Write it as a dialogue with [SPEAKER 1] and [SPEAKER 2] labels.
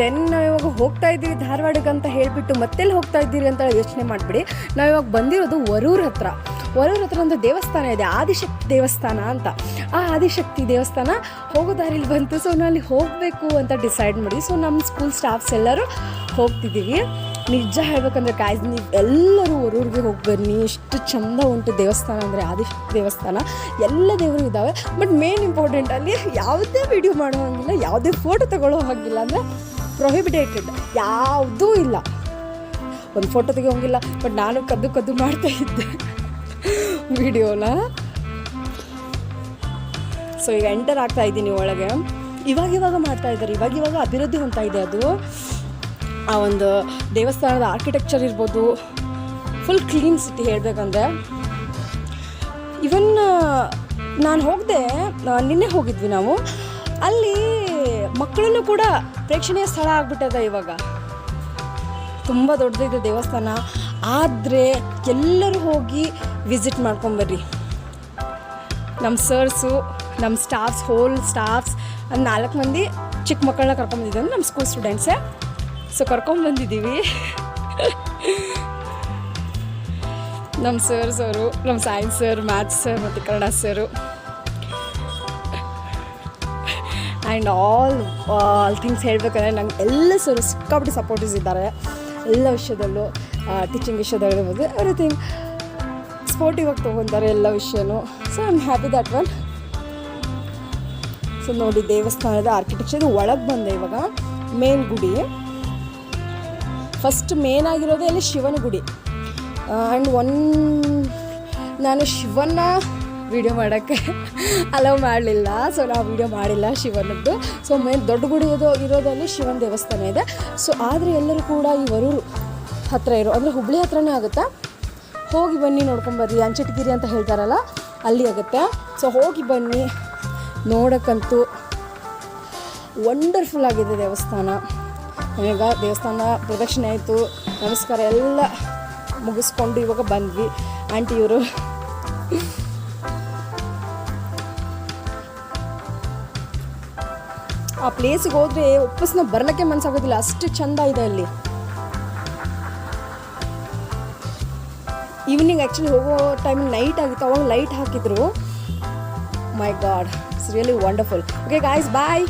[SPEAKER 1] Then ಇವಾಗ ಹೋಗ್ತಾ ಇದ್ದೀವಿ ಧಾರವಾಡಕ್ಕೆ ಅಂತ ಹೇಳಿಬಿಟ್ಟು ಮತ್ತೆಲ್ಲಿ ಹೋಗ್ತಾ ಇದ್ದೀರಿ ಅಂತ ಯೋಚನೆ ಮಾಡಿಬಿಡಿ. ನಾವು ಇವಾಗ ಬಂದಿರೋದು ವರೂರ್ ಹತ್ರ. ವರೂರ್ ಹತ್ರ ಒಂದು ದೇವಸ್ಥಾನ ಇದೆ, ಆದಿಶಕ್ತಿ ದೇವಸ್ಥಾನ ಅಂತ. ಆ ಆದಿಶಕ್ತಿ ದೇವಸ್ಥಾನ ಹೋಗೋ ದಾರಿಲಿ ಬಂತು. ಸೊ ನಾವು ಅಲ್ಲಿ ಹೋಗಬೇಕು ಅಂತ ಡಿಸೈಡ್ ಮಾಡಿ ಸೊ ನಮ್ಮ ಸ್ಕೂಲ್ ಸ್ಟಾಫ್ಸ್ ಎಲ್ಲರೂ ಹೋಗ್ತಿದ್ದೀವಿ. ನಿಜ ಹೇಳ್ಬೇಕಂದ್ರೆ ಕಾಯ್ಸ್ ನೀವು ಎಲ್ಲರೂ ಹೊರೂರಿಗೆ ಹೋಗಿ ಬನ್ನಿ. ಎಷ್ಟು ಚಂದ ಉಂಟು ದೇವಸ್ಥಾನ ಅಂದರೆ ಆದಿಶಕ್ತಿ ದೇವಸ್ಥಾನ. ಎಲ್ಲ ದೇವರು ಇದ್ದಾವೆ ಬಟ್ ಮೇನ್ ಇಂಪಾರ್ಟೆಂಟ್ ಅಲ್ಲಿ ಯಾವುದೇ ವಿಡಿಯೋ ಮಾಡೋ ಹಾಗಿಲ್ಲ, ಯಾವುದೇ ಫೋಟೋ ತಗೊಳ್ಳೋ ಹಾಗಿಲ್ಲ ಅಂದರೆ ಪ್ರೊಹಿಬಿಟೇಟೆಡ್ ಯಾವುದೂ ಇಲ್ಲ. ಒಂದು ಫೋಟೋ ತೆಗಿಯೋಂಗಿಲ್ಲ ಬಟ್ ನಾನು ಕದ್ದು ಕದ್ದು ಮಾಡ್ತಾ ಇದ್ದೆ. ವಿಡಿಯೋನ. ಸೊ ಈಗ ಎಂಟರ್ ಆಗ್ತಾ ಇದ್ದೀನಿ ಒಳಗೆ. ಇವಾಗ ಇವಾಗ ಮಾಡ್ತಾ ಇದ್ದಾರೆ. ಇವಾಗ ಇವಾಗ ಅಭಿವೃದ್ಧಿ ಹೊಂದ್ತಾ ಇದೆ ಅದು. ಆ ಒಂದು ದೇವಸ್ಥಾನದ ಆರ್ಕಿಟೆಕ್ಚರ್ ಇರ್ಬೋದು. ಫುಲ್ ಕ್ಲೀನ್ ಸಿಟಿ ಹೇಳಬೇಕಂದ್ರೆ. ಇವನ್ ನಾನು ಹೋಗದೆ ನಿನ್ನೆ ಹೋಗಿದ್ವಿ ನಾವು. ಅಲ್ಲಿ ಮಕ್ಕಳನ್ನು ಕೂಡ ಪ್ರೇಕ್ಷಣೀಯ ಸ್ಥಳ ಆಗ್ಬಿಟ್ಟದ ಇವಾಗ. ತುಂಬ ದೊಡ್ಡದಿದೆ ದೇವಸ್ಥಾನ. ಆದರೆ ಎಲ್ಲರೂ ಹೋಗಿ ವಿಸಿಟ್ ಮಾಡ್ಕೊಂಬರ್ರಿ ನಮ್ಮ ಸರ್ಸು ನಮ್ಮ ಸ್ಟಾಫ್ಸ್, ಹೋಲ್ ಸ್ಟಾಫ್ಸ್, ಒಂದು ನಾಲ್ಕು ಮಂದಿ ಚಿಕ್ಕ ಮಕ್ಕಳನ್ನ ಕರ್ಕೊಂಬಂದಿದ್ದೀವಿ ನಮ್ಮ ಸ್ಕೂಲ್ ಸ್ಟೂಡೆಂಟ್ಸೇ ಸೊ ಕರ್ಕೊಂಬಂದಿದ್ದೀವಿ ನಮ್ಮ ಸರ್ಸ್ ಅವರು ನಮ್ಮ ಸೈನ್ಸ್ ಸರ್, ಮ್ಯಾಥ್ಸ್ ಸರ್ ಮತ್ತು Kannada sir. And all all things ಹೇಳಬೇಕಂದ್ರೆ ನಂಗೆ ಎಲ್ಲ ಸರ್ ಸಿಕ್ಕಾಪಟ್ಟೆ ಸಪೋರ್ಟಿವ್ಸ್ ಇದ್ದಾರೆ. ಎಲ್ಲ ವಿಷಯದಲ್ಲೂ ಟೀಚಿಂಗ್ ವಿಷಯದಲ್ಲಿರ್ಬೋದು ಎವ್ರಿಥಿಂಗ್ ಸ್ಪೋರ್ಟಿವ್ ಆಗಿ ತೊಗೊತಾರೆ ಎಲ್ಲ ವಿಷಯನೂ. So I am happy that one so ನೋಡಿ ದೇವಸ್ಥಾನದ ಆರ್ಕಿಟೆಕ್ಚರ್ ಒಳಗೆ ಬಂದೆ ಇವಾಗ. ಮೇನ್ ಗುಡಿ. ಫಸ್ಟ್ ಮೇನ್ ಆಗಿರೋದೇ ಅಲ್ಲಿ ಶಿವನ ಗುಡಿ. ಆ್ಯಂಡ್ ಒನ್ ನಾನು ಶಿವನ ವಿಡಿಯೋ ಮಾಡೋಕ್ಕೆ ಅಲೋ ಮಾಡಲಿಲ್ಲ. ಸೊ ನಾವು ವಿಡಿಯೋ ಮಾಡಿಲ್ಲ ಶಿವನದ್ದು. ಸೊ ಮೇನ್ ದೊಡ್ಡ ಗುಡಿ ಇರೋ ಇರೋದಲ್ಲಿ ಶಿವನ ದೇವಸ್ಥಾನ ಇದೆ. ಸೊ ಆದರೆ ಎಲ್ಲರೂ ಕೂಡ ಈ ವರೂರು ಹತ್ತಿರ ಇರೋ, ಅಂದರೆ ಹುಬ್ಳಿ ಹತ್ರನೇ ಆಗುತ್ತೆ? ಹೋಗಿ ಬನ್ನಿ ನೋಡ್ಕೊಂಬರ್ರಿ ಅಂಚಟಗಿರಿ ಅಂತ ಹೇಳ್ತಾರಲ್ಲ, ಅಲ್ಲಿ ಆಗುತ್ತೆ. ಸೊ ಹೋಗಿ ಬನ್ನಿ. ನೋಡೋಕ್ಕಂತೂ ವಂಡರ್ಫುಲ್ ಆಗಿದೆ ದೇವಸ್ಥಾನ. ಈಗ ದೇವಸ್ಥಾನ ಪ್ರದಕ್ಷಿಣೆ ಆಯಿತು. ನಮಸ್ಕಾರ ಎಲ್ಲ ಮುಗಿಸ್ಕೊಂಡು ಇವಾಗ ಬಂದ್ವಿ. ಆಂಟಿ ಆ ಪ್ಲೇಸಿಗೆ ಹೋದ್ರೆ ವಾಪಸ್ ನಾವು ಮನ್ಸಾಗೋದಿಲ್ಲ. ಮನಸ್ಸಾಗೋದಿಲ್ಲ ಅಷ್ಟು ಚಂದ ಇದೆ ಅಲ್ಲಿ. ಈವ್ನಿಂಗ್ ಆ್ಯಕ್ಚುಲಿ ಹೋಗೋ ಟೈಮ್ ನೈಟ್ ಆಗಿತ್ತು. ಅವಾಗ ಲೈಟ್ ಹಾಕಿದ್ರು. My God it's really wonderful okay guys bye